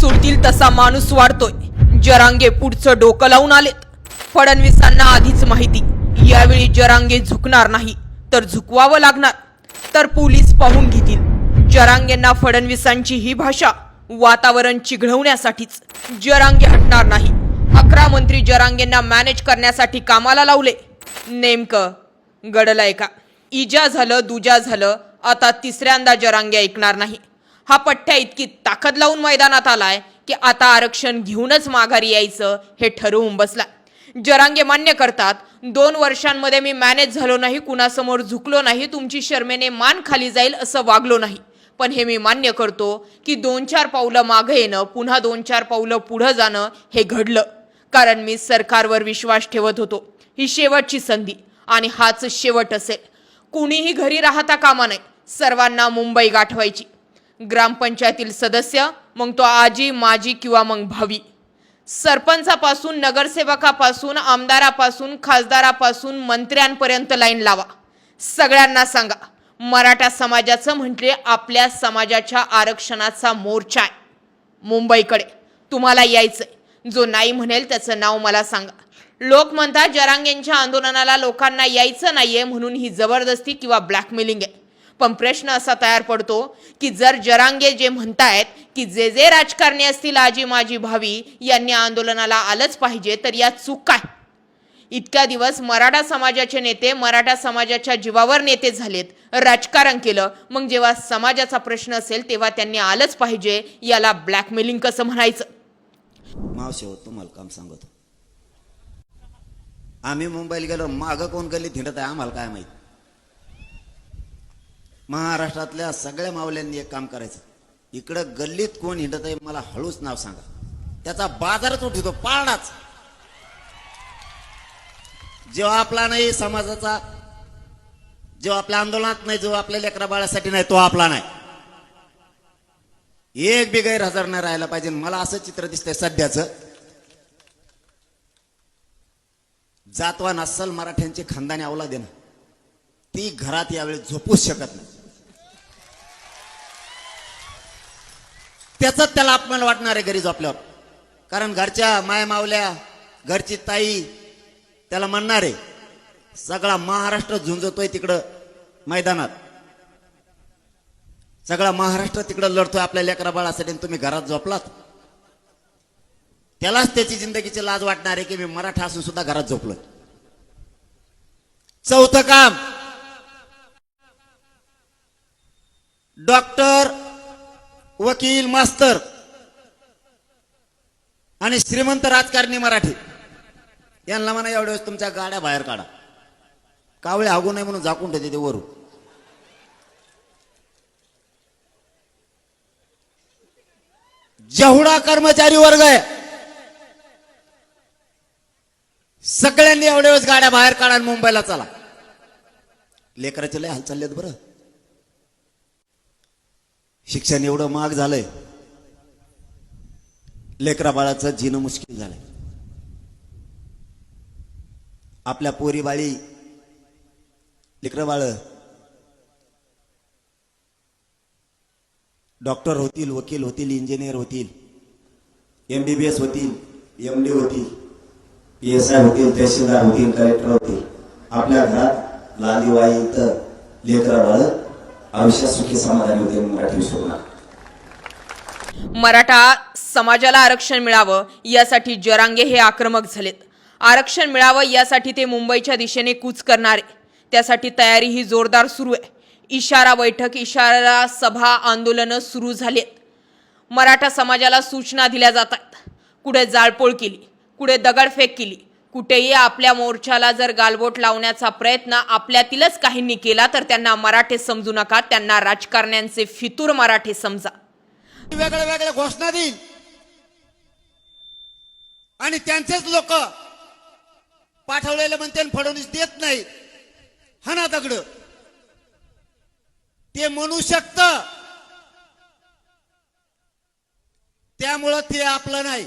सुटतील तसा माणूस वाढतोय. जरांगे पुढचं डोकं लावून आलेत. फडणवीसांना आधीच माहिती यावेळी जरांगे झुकणार नाही तर झुकवावं लागणार. तर पोलीस पाहून घेतील. जरांगेंना फडणवीसांची ही भाषा वातावरण चिघळवण्यासाठीच. जरांगे हटणार नाही. अकरा मंत्री जरांगेंना मॅनेज करण्यासाठी कामाला लावले. नेमकं गडलंय का? इजा झालं दुजा झालं आता तिसऱ्यांदा जरांगे ऐकणार नाही. हा पठ्ठ्या इतकी ताकद लावून मैदानात आलाय की आता आरक्षण घेऊनच माघारी यायचं हे ठरवून बसला जरांगे मान्य करतात दोन वर्षांमध्ये मी मॅनेज झालो नाही कुणासमोर झुकलो नाही तुमची शर्मेने मान खाली जाईल असं वागलो नाही. पण हे मी मान्य करतो की दोन चार पावलं मागं येणं पुन्हा दोन चार पावलं पुढं जाणं हे घडलं. कारण मी सरकारवर विश्वास ठेवत होतो. ही शेवटची संधी आणि हाच शेवट असेल. कुणीही घरी राहता कामा नये. सर्वांना मुंबई गाठवायची. ग्रामपंचायतील सदस्य मग तो आजी माजी किंवा मग भावी. सरपंचापासून नगरसेवकापासून आमदारापासून खासदारापासून मंत्र्यांपर्यंत लाईन लावा. सगळ्यांना सांगा मराठा समाजाचं म्हटले आपल्या समाजाच्या आरक्षणाचा मोर्चा आहे. मुंबईकडे तुम्हाला यायचंय. जो नाही म्हणेल त्याचं नाव मला सांगा. लोक म्हणतात जरांगेंच्या आंदोलनाला लोकांना यायचं नाहीये म्हणून ही जबरदस्ती किंवा ब्लॅकमेलिंग आहे. पण प्रश्न असा तयार पडतो की जर जरांगे जे म्हणतायत की जे जे राजकारणी असतील आजी माझी भावी यांनी आंदोलनाला आलंच पाहिजे तर यात चूक काय? इतक्या दिवस मराठा समाजाचे नेते मराठा समाजाच्या जीवावर नेते झालेत राजकारण केलं. मग जेव्हा समाजाचा प्रश्न असेल तेव्हा त्यांनी आलंच पाहिजे याला ब्लॅकमेलिंग कसं म्हणायचं? मावशी हो, तुम्हाला काम सांगतो. आम्ही मुंबईला गेलो मागं कोण गल्लीत थिंडत आहे आम्हाला काय माहिती? महाराष्ट्रातल्या सगळ्या मावल्यांनी एक काम करायचं. इकडं गल्लीत कोण हिंडत आहे मला हळूच नाव सांगा. त्याचा बाजारच उठतो पाळणाच जेव्हा आपला नाही समाजाचा जेव्हा आपल्या आंदोलनात नाही जो आपल्या लेकरा बाळासाठी नाही तो आपला नाही. एक बी गैरहजर नाही राहायला पाहिजे. मला असं चित्र दिसतंय सध्याचं. जातवा नसल मराठ्यांची खानदानी अवला देणं ती घरात यावेळी झोपूच शकत नाही. त्याचाच त्याला अपमान वाटणार आहे घरी झोपल्यावर. कारण घरच्या माय मावल्या घरची ताई त्याला म्हणणार आहे सगळा महाराष्ट्र झुंजतोय तिकडं मैदानात. सगळा महाराष्ट्र तिकडं लढतोय आपल्या लेकरा बाळासाठी आणि तुम्ही घरात झोपलात. त्यालाच त्याची जिंदगीची लाज वाटणार आहे की मी मराठा असून सुद्धा घरात झोपलोय. चौथं काम. डॉक्टर वकील मास्तर आणि श्रीमंत राजकारणी मराठी. यांना म्हणा एवढ्या वेळेस तुमच्या गाड्या बाहेर काढा. कावळे हागू नये म्हणून झाकून ठेवते ते वरून. जेवढा कर्मचारी वर्ग आहे सगळ्यांनी एवढ्या वेळेस गाड्या बाहेर काढा आणि मुंबईला चला. लेकराचे लय हाल चाललेत बरं. शिक्षण एवढं महाग झालंय. लेकरा बाळाचं जिणं मुश्किल झालंय. आपल्या पोरी बाळी लेकरं बाळ डॉक्टर होतील वकील होतील इंजिनियर होतील एम बी बी एस होतील एम डी होतील पी एस आय होतील तहसीलदार होतील कलेक्टर होतील. आपल्या घरात लालीवाई इथं लेकरं बाळ आयुष्यात सुखी समाधानी होतील मराठी सोडणार मराठा समाजाला आरक्षण मिळावं यासाठी जरांगे हे आक्रमक झालेत. आरक्षण मिळावं यासाठी ते मुंबईच्या दिशेने कूच करणारे. त्यासाठी तयारी ही जोरदार सुरू आहे. इशारा बैठक इशारा सभा आंदोलनं सुरू झालेत. मराठा समाजाला सूचना दिल्या जात आहेत. कुठे जाळपोळ केली कुठे दगडफेक केली कुठेही आपल्या मोर्चाला जर गालबोट लावण्याचा प्रयत्न आपल्यातीलच काहींनी केला तर त्यांना मराठे समजू नका. त्यांना राजकारण्यांचे फितूर मराठे समजा. वेगळ्या वेगळ्या घोषणा देईल. आणि त्यांचेच लोक पाठवलेले म्हणते फडणवीस देत नाही. हा ना दगड. ते म्हणू शकत. त्यामुळं ते आपलं नाही.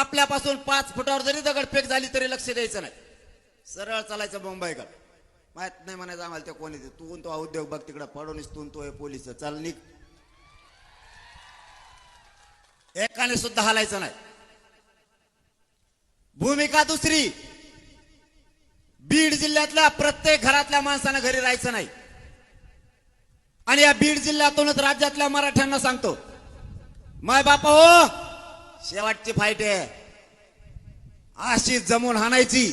आपल्यापासून पाच फुटावर जरी दगडफेक झाली तरी लक्ष द्यायचं नाही. सरळ चालायचं मुंबईकडे. माहीत नाही म्हणायचं आम्हाला ते कोणी तू तो उद्योग बघ तिकडे. फडणवीस तू तो हे पोलीस चाल निघ. एकाने सुद्धा हलायचं नाही. भूमिका दुसरी. बीड जिल्ह्यातल्या प्रत्येक घरातल्या माणसानं घरी राहायचं नाही. आणि या बीड जिल्ह्यातूनच राज्यातल्या मराठ्यांना सांगतो. माय बापा हो! शेवटची फाईट आहे. अशी जमून हाणायची.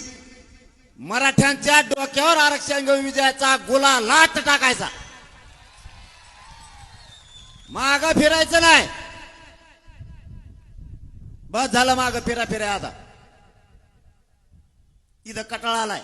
मराठ्यांच्या डोक्यावर आरक्षण घेऊन विजयाचा गोला लाट टाकायचा. माग फिरायचं नाही. बस झालं माग फिरा फिरा आता. इथं कटाळा आलाय.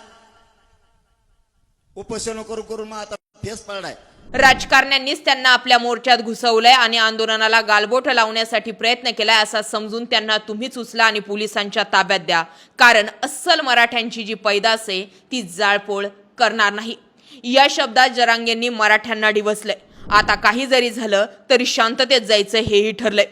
उपोषण करून करून मग आता फेस पडलाय. राजकारण्यांनीच त्यांना आपल्या मोर्चात घुसवलंय आणि आंदोलनाला गालबोट लावण्यासाठी प्रयत्न केलाय असा समजून त्यांना तुम्हीच उचला आणि पोलिसांच्या ताब्यात द्या. कारण अस्सल मराठ्यांची जी पैदास आहे ती जाळपोळ करणार नाही. या शब्दात जरांगेंनी मराठ्यांना डिवसलंय. आता काही जरी झालं तरी शांततेत जायचं हेही ठरलंय.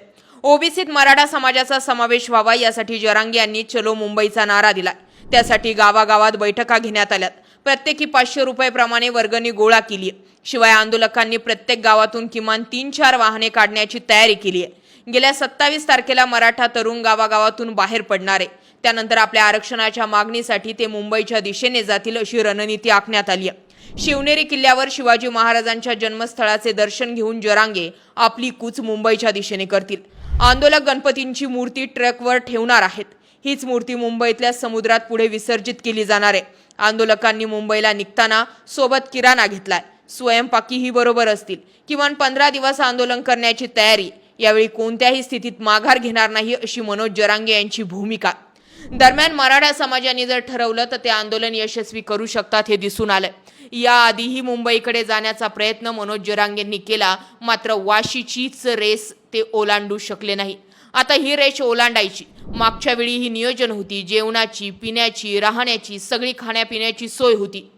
ओबीसीत मराठा समाजाचा समावेश व्हावा यासाठी जरांगे यांनी चलो मुंबईचा नारा दिलाय. त्यासाठी गावागावात बैठका घेण्यात आल्यात. प्रत्येकी पाचशे रुपयेप्रमाणे वर्गणी गोळा केली शिवाय आंदोलकांनी प्रत्येक गावातून किमान तीन चार वाहने काढण्याची तयारी केली आहे. गेल्या सत्तावीस तारखेला मराठा तरुण गावागावातून बाहेर पडणार आहे. त्यानंतर आपल्या आरक्षणाच्या मागणीसाठी ते मुंबईच्या दिशेने जातील अशी रणनीती आखण्यात आली आहे. शिवनेरी किल्ल्यावर शिवाजी महाराजांच्या जन्मस्थळाचे दर्शन घेऊन जरांगे आपली कूच मुंबईच्या दिशेने करतील. आंदोलक गणपतींची मूर्ती ट्रकवर ठेवणार आहेत. हीच मूर्ती मुंबईतल्या समुद्रात पुढे विसर्जित केली जाणार आहे. आंदोलकांनी मुंबईला निघताना सोबत किराणा घेतलाय. स्वयंपाकीही बरोबर असतील. किमान पंधरा दिवस आंदोलन करण्याची तयारी. यावेळी कोणत्याही स्थितीत माघार घेणार नाही अशी मनोज जरांगे यांची भूमिका. दरम्यान मराठा समाजाने जर ठरवलं तर ते आंदोलन यशस्वी करू शकतात हे दिसून आलंय. याआधीही मुंबईकडे जाण्याचा प्रयत्न मनोज जरांगेंनी केला मात्र वाशीचीच रेस ते ओलांडू शकले नाही. आता ही रेष ओलांडायची. मागच्या वेळी ही नियोजन होती. जेवणाची पिण्याची राहण्याची सगळी खाण्यापिण्याची सोय होती.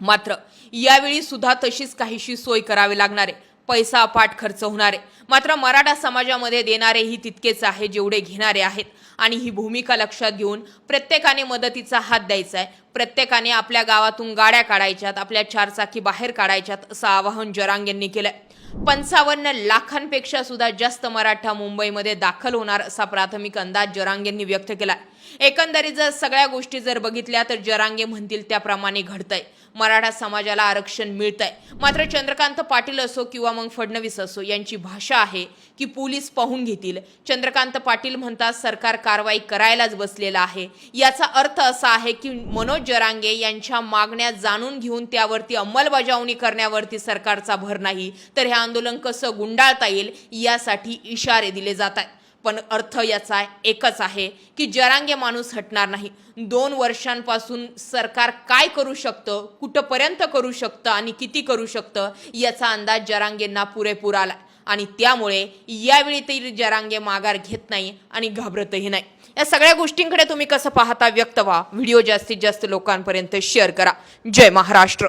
मात्र यावेळी सुद्धा तशीच काहीशी सोय करावी लागणार. आहे पैसा अपाट खर्च होणार. आहे मात्र मराठा समाजामध्ये देणारेही तितकेच आहे जेवढे घेणारे आहेत. आणि ही भूमिका लक्षात घेऊन प्रत्येकाने मदतीचा हात द्यायचा आहे. प्रत्येकाने आपल्या गावातून गाड्या काढायच्यात आपल्या चारचाकी बाहेर काढायच्यात असं आवाहन जरांगेंनी आहे पंचावन्न लाखांपेक्षा सुद्धा जास्त मराठा मुंबईमध्ये दाखल होणार असा प्राथमिक अंदाज जरांगेंनी व्यक्त केला एकंदरीत जर सगळ्या गोष्टी जर बघितल्या तर जरांगे म्हणतील त्याप्रमाणे घडतंय. मराठा समाजाला आरक्षण मिळतंय. मात्र चंद्रकांत पाटील असो किंवा मग फडणवीस असो यांची भाषा आहे की पोलीस पाहून घेतील. चंद्रकांत पाटील म्हणतात सरकार कारवाई करायलाच बसलेलं आहे. याचा अर्थ असा आहे की मनोज जरांगे यांच्या मागण्या जाणून घेऊन त्यावरती अंमलबजावणी करण्यावरती सरकारचा भर नाही. तर हे आंदोलन कसं गुंडाळता येईल यासाठी इशारे दिले जात आहेत. पण अर्थ याचा एकच आहे की जरांगे माणूस हटणार नाही. दोन वर्षांपासून सरकार काय करू शकतं? कुठंपर्यंत करू शकतं आणि किती करू शकतं? याचा अंदाज जरांगेंना पुरेपूर आला आणि त्यामुळे यावेळी तरी जरांगे माघार घेत नाही आणि घाबरतही नाही. या सगळ्या गोष्टींकडे तुम्ही कसं पाहता व्यक्त व्हा. व्हिडिओ जास्तीत जास्त लोकांपर्यंत शेअर करा. जय महाराष्ट्र.